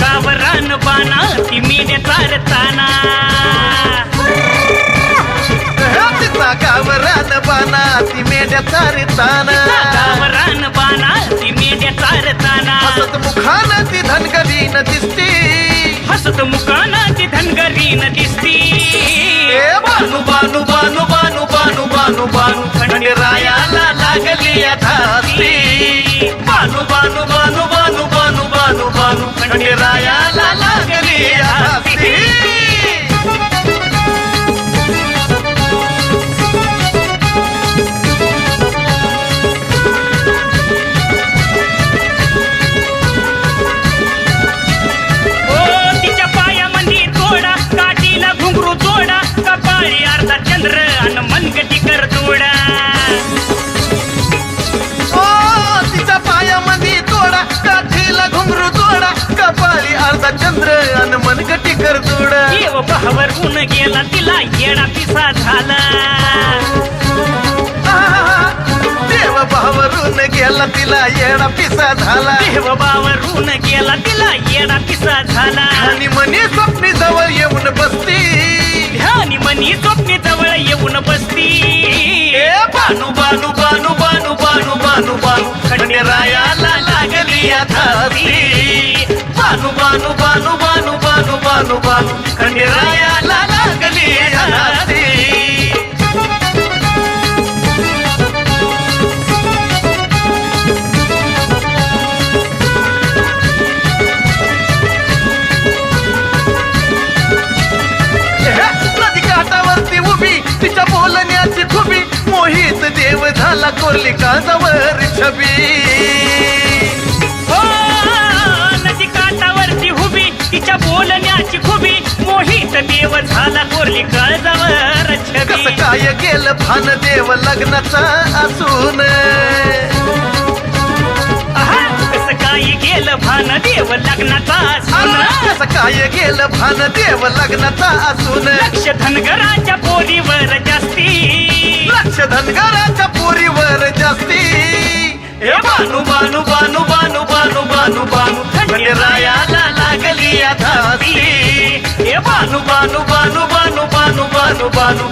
बाना ती मेंढ्या चारताना. गावरान बाना ती मेंढ्या चारिताना. गावरान बाना ती मेंढ्या चारताना. हसत मुखान ती धनगरीन दिसती. हसत मुकाना ती धनगरीन दिसती. ए बानू बानू बानू बानू बानू बानू बानू खंडरायाला लागली धास्ती. बानू बानू बानू तिला येडा पिसा झाला देव भावरून गेला तिला येडा पिसा झाला आणि म्हणे स्वप्नी जवळ येऊन बसती ध्यानी मनी स्वप्नी जवळ येऊन बसती ए बानू बानू बानू बानू बानू बानू बानू खंडेरायाला लागली धास्ती बानू बानू बानू बानू बानू बानू बानू खंडेरायाला झाला कोरली काजावर छबी. हो, नदी काठावरती उभी तिच्या बोलण्याची खुबी. मोहित देव झाला कोरली काळजावर कस छबी काय गेलं भान देव लग्नाचा असून? कसं काय गेलं भान देव लग्नाचा सून कस काय गेलं भान देव लग्नाचा असून? लक्ष धनगराच्या पोरीवर जास्ती. लक्ष धनगराच्या हे बानू बानू बानू बानू बानू बानू बानू खंडेरायाला लागली या धास्ती हे बानू बानू बानू बानू